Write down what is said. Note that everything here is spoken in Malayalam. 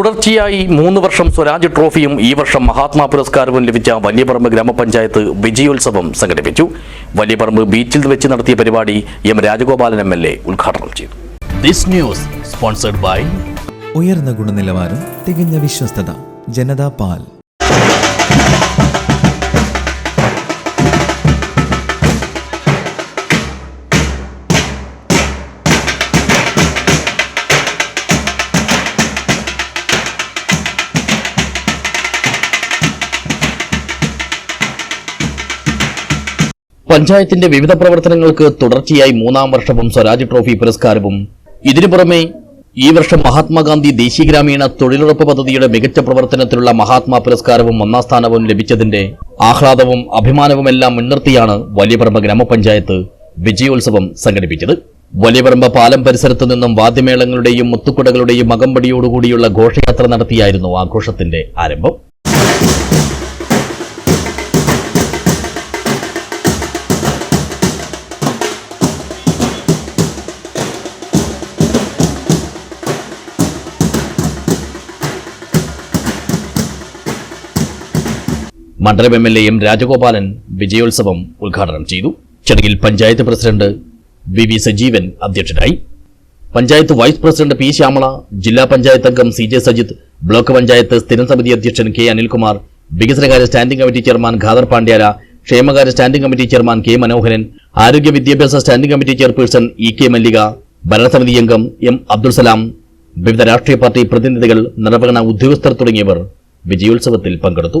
തുടർച്ചയായി മൂന്ന് വർഷം സ്വരാജ് ട്രോഫിയും ഈ വർഷം മഹാത്മാ പുരസ്കാരവും ലഭിച്ച വലിയപറമ്പ് ഗ്രാമപഞ്ചായത്ത് വിജയോത്സവം സംഘടിപ്പിച്ചു. വലിയപറമ്പ് ബീച്ചിൽ വെച്ച് നടത്തിയ പരിപാടി M Rajagopalan M L A ഉദ്ഘാടനം ചെയ്തു. ദിസ് ന്യൂസ് സ്പോൺസർഡ് ബൈ ഉയർന്ന ഗുണനിലവാരം തികഞ്ഞ വിശ്വസ്തത ജനതാ പാൽ. പഞ്ചായത്തിന്റെ വിവിധ പ്രവർത്തനങ്ങൾക്ക് തുടർച്ചയായി മൂന്നാം വർഷവും സ്വരാജ് ട്രോഫി പുരസ്കാരവും. ഇതിനു പുറമെ ഈ വർഷം മഹാത്മാഗാന്ധി ദേശീയ ഗ്രാമീണ തൊഴിലുറപ്പ് പദ്ധതിയുടെ മികച്ച പ്രവർത്തനത്തിലുള്ള മഹാത്മാ പുരസ്കാരവും ഒന്നാം സ്ഥാനവും ലഭിച്ചതിന്റെ ആഹ്ലാദവും അഭിമാനവുമെല്ലാം മുൻനിർത്തിയാണ് വലിയപറമ്പ് ഗ്രാമപഞ്ചായത്ത് വിജയോത്സവം സംഘടിപ്പിച്ചത്. വലിയപറമ്പ് പാലം പരിസരത്തു നിന്നും വാദ്യമേളങ്ങളുടെയും മുത്തുക്കുടകളുടെയും അകമ്പടിയോടുകൂടിയുള്ള ഘോഷയാത്ര നടത്തിയായിരുന്നു ആഘോഷത്തിന്റെ ആരംഭം. മണ്ഡലം എം എൽ എ രാജഗോപാലൻ വിജയോത്സവം ഉദ്ഘാടനം ചെയ്തു. ചടങ്ങിൽ panchayat president V V Sajeevan അധ്യക്ഷനായി. Panchayat vice president P Shyamala ജില്ലാ പഞ്ചായത്ത് അംഗം C J Sajith block panchayat സ്ഥിരം സമിതി അധ്യക്ഷൻ കെ അനിൽകുമാർ വികസനകാര്യ standing committee chairman Khader Pandyala ക്ഷേമകാര്യ standing committee chairman K Manoharan ആരോഗ്യ വിദ്യാഭ്യാസ standing committee chairperson E K Mallika ഭരണസമിതി അംഗം എം അബ്ദുൾ സലാം വിവിധ രാഷ്ട്രീയ പാർട്ടി പ്രതിനിധികൾ നിർവഹണ ഉദ്യോഗസ്ഥർ തുടങ്ങിയവർ വിജയോത്സവത്തിൽ പങ്കെടുത്തു.